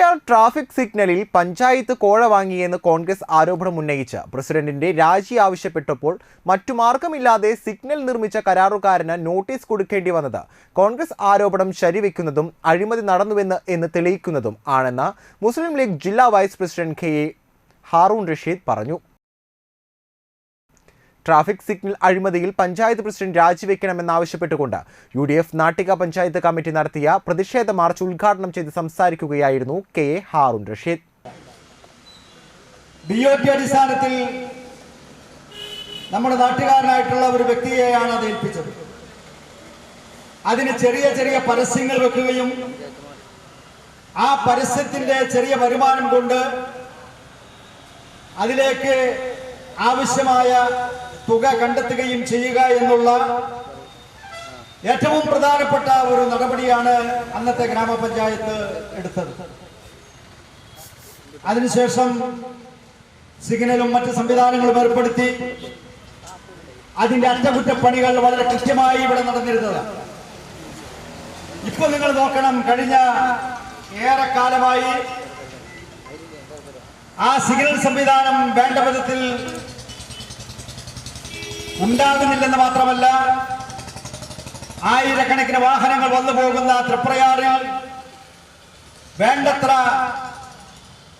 Triprayar traffic സിഗ്നലിൽ പഞ്ചായത്ത് കോഴ വാങ്ങിയെന്ന് കോൺഗ്രസ് ആരോപണം ഉന്നയിച്ച്? പ്രസിഡന്റിന്റെ രാജി ആവശ്യപ്പെട്ടപ്പോൾ മറ്റു മാർഗമില്ലാതെ സിഗ്നൽ നിർമ്മിച്ച കരാറുകാരന് നോട്ടീസ് കൊടുക്കേണ്ടി വന്നത് കോൺഗ്രസ് ആരോപണം ശരിവെക്കുന്നതും അഴിമതി നടന്നുവെന്ന് എന്ന് തെളിയിക്കുന്നതും ആണെന്ന് മുസ്ലിം ലീഗ് ജില്ലാ vice president K A Haroon Rasheed പറഞ്ഞു. ട്രാഫിക് സിഗ്നൽ അഴിമതിയിൽ panchayat president രാജിവെക്കണമെന്നാവശ്യപ്പെട്ടുകൊണ്ട് U D F Nattika panchayat committee നടത്തിയ പ്രതിഷേധ മാർച്ച് ഉദ്ഘാടനം ചെയ്ത് സംസാരിക്കുകയായിരുന്നു കെ എ ഹാറുൻ റഷീദ്. അടിസ്ഥാനത്തിൽ നമ്മുടെ നാട്ടുകാരനായിട്ടുള്ള ഒരു വ്യക്തിയെയാണ് അത് ഏൽപ്പിച്ചത്. അതിന് ചെറിയ ചെറിയ പരസ്യങ്ങൾ വെക്കുകയും ആ പരസ്യത്തിന്റെ ചെറിയ വരുമാനം കൊണ്ട് അതിലേക്ക് ആവശ്യമായ തുക കണ്ടെത്തുകയും ചെയ്യുക എന്നുള്ള ഏറ്റവും പ്രധാനപ്പെട്ട ഒരു നടപടിയാണ് അന്നത്തെ ഗ്രാമപഞ്ചായത്ത് എടുത്തത്. അതിനുശേഷം സിഗ്നലും മറ്റ് സംവിധാനങ്ങളും ഏർപ്പെടുത്തി അതിന്റെ അറ്റകുറ്റപ്പണികൾ വളരെ കൃത്യമായി ഇവിടെ നടന്നിരുന്നത്. ഇപ്പൊ നിങ്ങൾ നോക്കണം കഴിഞ്ഞ ഏറെ കാലമായി ആ സിഗ്നൽ സംവിധാനം വേണ്ട വിധത്തിൽ ഉണ്ടാകുന്നില്ലെന്ന് മാത്രമല്ല ആയിരക്കണക്കിന് വാഹനങ്ങൾ വന്നു പോകുന്ന തൃപ്രയാറിൽ വേണ്ടത്ര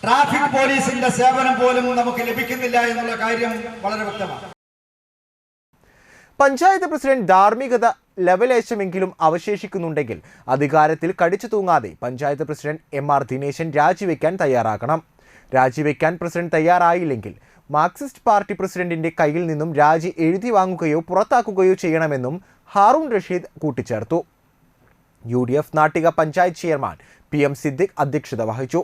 ട്രാഫിക് പോലീസിന്റെ സേവനം പോലും നമുക്ക് ലഭിക്കുന്നില്ല എന്നുള്ള കാര്യം വളരെ വ്യക്തമാണ്. പഞ്ചായത്ത് പ്രസിഡന്റ് ധാർമ്മികത ലെവലേശമെങ്കിലും അവശേഷിക്കുന്നുണ്ടെങ്കിൽ അധികാരത്തിൽ കടിച്ചു തൂങ്ങാതെ panchayat president M R Dineshan രാജിവെക്കാൻ തയ്യാറാക്കണം രാജിവെക്കാൻ പ്രസിഡന്റ് തയ്യാറായില്ലെങ്കിൽ മാർക്സിസ്റ്റ് പാർട്ടി പ്രസിഡന്റിന്റെ കയ്യിൽ നിന്നും രാജി എഴുതി വാങ്ങുകയോ പുറത്താക്കുകയോ ചെയ്യണമെന്നും ഹാറൂൺ റഷീദ് കൂട്ടിച്ചേർത്തു. U D F Nattika panchayat chairman P M Siddique അധ്യക്ഷത വഹിച്ചു.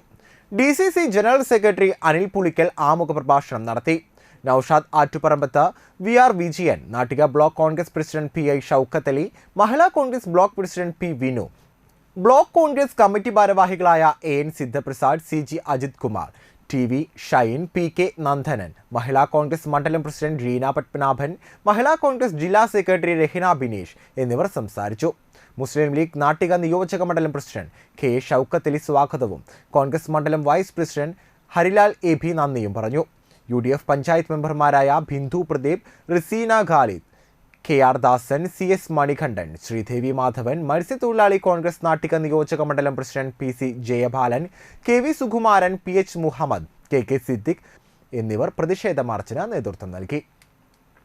D C C general secretary Anil Pulikkal ആമുഖ പ്രഭാഷണം നടത്തി. Noushad Attuparambath V R Vijayan Nattika block Congress president P I Shoukath Ali Mahila Congress block president P Vinu block Congress committee ഭാരവാഹികളായ A N Sidhaprasad C G Ajith Kumar T V Shine P K Nandanan Mahila Congress മണ്ഡലം president Reena Padmanabhan Mahila Congress ജില്ലാ secretary Rahina Bineesh എന്നിവർ സംസാരിച്ചു. മുസ്ലിം league Nattika നിയോജക മണ്ഡലം president K Shoukathali സ്വാഗതവും കോൺഗ്രസ് മണ്ഡലം vice president Harilal A B നന്ദിയും പറഞ്ഞു. യു പഞ്ചായത്ത് മെമ്പർമാരായ Bindu Pradeep Riseena Khalid K R Dasan C S Manikandan Sreedevi Madhavan മത്സ്യത്തൊഴിലാളി കോൺഗ്രസ് നാട്ടിക നിയോജക മണ്ഡലം president P C Jayabalan K V Sukumaran P H Muhammed K K Siddique എന്നിവർ പ്രതിഷേധ മാർച്ചിന് നേതൃത്വം നൽകി.